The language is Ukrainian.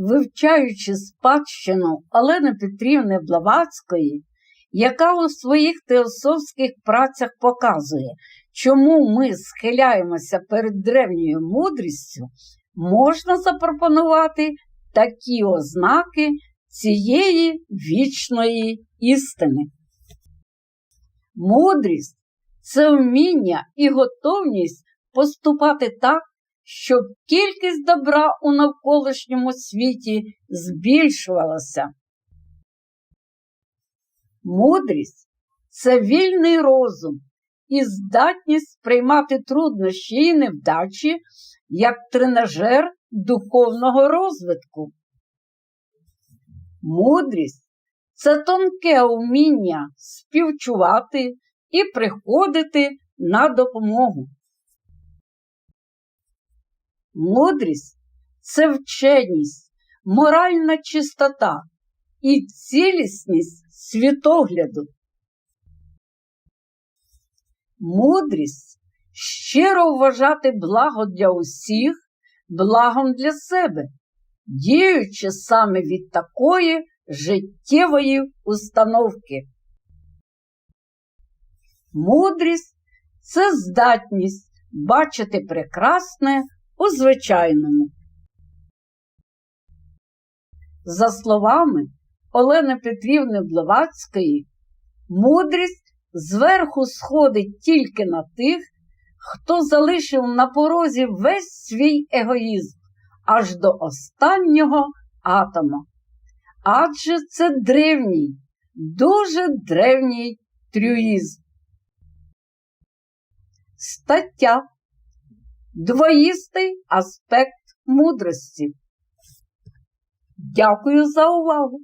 вивчаючи спадщину Олени Петрівни Блаватської, яка у своїх теософських працях показує, чому ми схиляємося перед древньою мудрістю, можна запропонувати такі ознаки цієї вічної істини. Мудрість це вміння і готовність поступати так, щоб кількість добра у навколишньому світі збільшувалася. Мудрість це вільний розум і здатність сприймати труднощі і невдачі як тренажер духовного розвитку. Мудрість це тонке вміння співчувати і приходити на допомогу. Мудрість це вченість, моральна чистота і цілісність світогляду. Мудрість щиро вважати благо для усіх, благом для себе, діючи саме від такої життєвої установки. Мудрість це здатність бачити прекрасне у звичайному. За словами Олени Петрівни Блаватської, мудрість зверху сходить тільки на тих, хто залишив на порозі весь свій егоїзм аж до останнього атома. Адже це древній, дуже древній трюїзм. Стаття Двоїстий аспект мудрості. Дякую за увагу!